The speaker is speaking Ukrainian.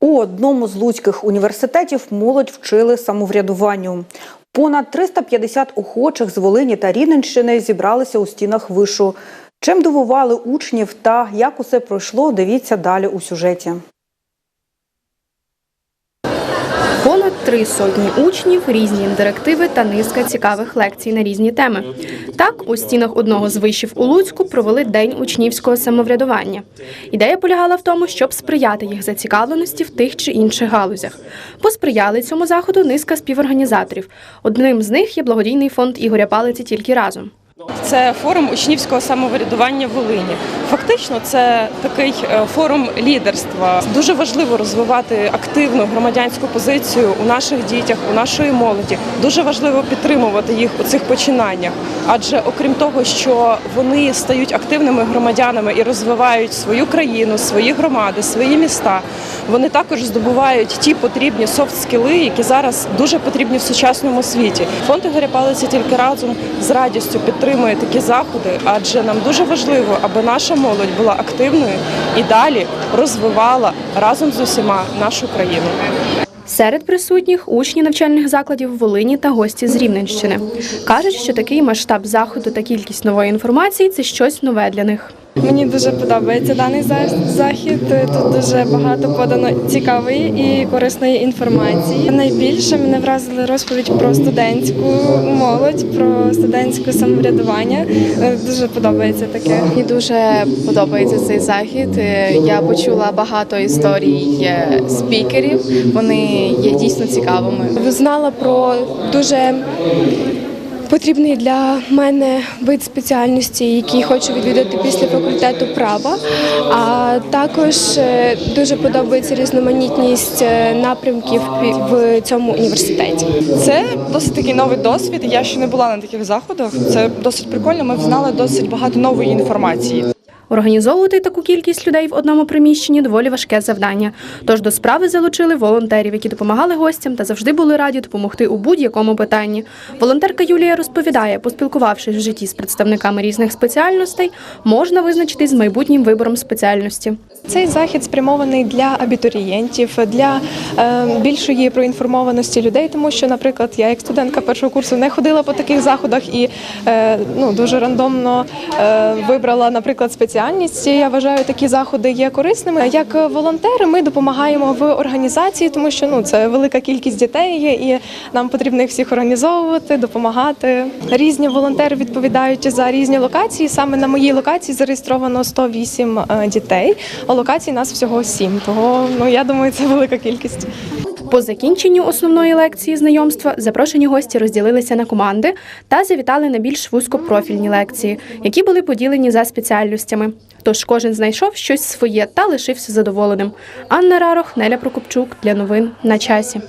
У одному з луцьких університетів молодь вчили самоврядуванню. Понад 350 охочих з Волині та Рівненщини зібралися у стінах вишу. Чим дивували учнів та як усе пройшло, дивіться далі у сюжеті. Понад три сотні учнів, різні інтерактиви та низка цікавих лекцій на різні теми. Так, у стінах одного з вишів у Луцьку провели день учнівського самоврядування. Ідея полягала в тому, щоб сприяти їх зацікавленості в тих чи інших галузях. Посприяли цьому заходу низка співорганізаторів. Одним з них є благодійний фонд Ігоря Палиці тільки разом. Це форум учнівського самоврядування в Волині. Фактично, це такий е, форум лідерства. Дуже важливо розвивати активну громадянську позицію у наших дітях, у нашої молоді. Дуже важливо підтримувати їх у цих починаннях. Адже окрім того, що вони стають активними громадянами і розвивають свою країну, свої громади, свої міста. Вони також здобувають ті потрібні софт-скіли, які зараз дуже потрібні в сучасному світі. Фонд Ігоря Палиці тільки разом з радістю підтримує такі заходи, адже нам дуже важливо, аби наша молодь була активною і далі розвивала разом з усіма нашу країну. Серед присутніх учні навчальних закладів Волині та гості з Рівненщини кажуть, що такий масштаб заходу та кількість нової інформації це щось нове для них. Мені дуже подобається даний захід. Тут дуже багато подано цікавої і корисної інформації. Найбільше мене вразили розповідь про студентську молодь, про студентське самоврядування. Е, Дуже подобається таке. Мені дуже подобається цей захід. Е, Я почула багато історій е, спікерів. Вони є дійсно цікавими. Знала про дуже потрібний для мене вид спеціальності, який хочу відвідати після факультету права. А також е, дуже подобається різноманітність е, напрямків в цьому університеті. Це досить такий новий досвід. Я ще не була на таких заходах. Це досить прикольно. Ми взнали досить багато нової інформації. Організовувати таку кількість людей в одному приміщенні доволі важке завдання. Тож до справи залучили волонтерів, які допомагали гостям та завжди були раді допомогти у будь-якому питанні. Волонтерка Юлія розповідає, поспілкувавшись в житті з представниками різних спеціальностей, можна визначитись з майбутнім вибором спеціальності. Цей захід спрямований для абітурієнтів, для е, більшої проінформованості людей, тому що, наприклад, я як студентка першого курсу не ходила по таких заходах і е, ну, дуже рандомно е, вибрала, наприклад, спеціальність. Я вважаю, такі заходи є корисними. Як волонтери ми допомагаємо в організації, тому що ну, це велика кількість дітей і нам потрібно їх всіх організовувати, допомагати. Різні волонтери відповідають за різні локації. Саме на моїй локації зареєстровано 108 е, дітей, а локацій нас всього 7. Того ну я думаю, це велика кількість. По закінченню основної лекції знайомства запрошені гості розділилися на команди та завітали на більш вузькопрофільні лекції, які були поділені за спеціальностями. Тож кожен знайшов щось своє та лишився задоволеним. Анна Рарох, Неля Прокопчук для новин на часі.